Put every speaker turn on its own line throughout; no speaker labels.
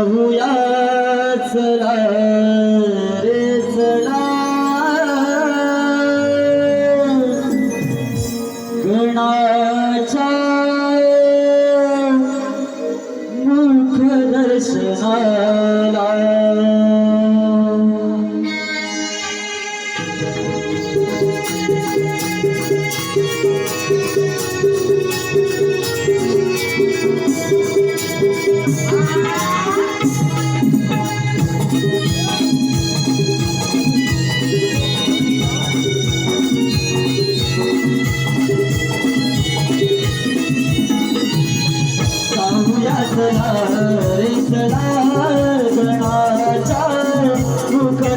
जाऊया चला रे चला.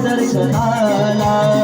दर्शनाला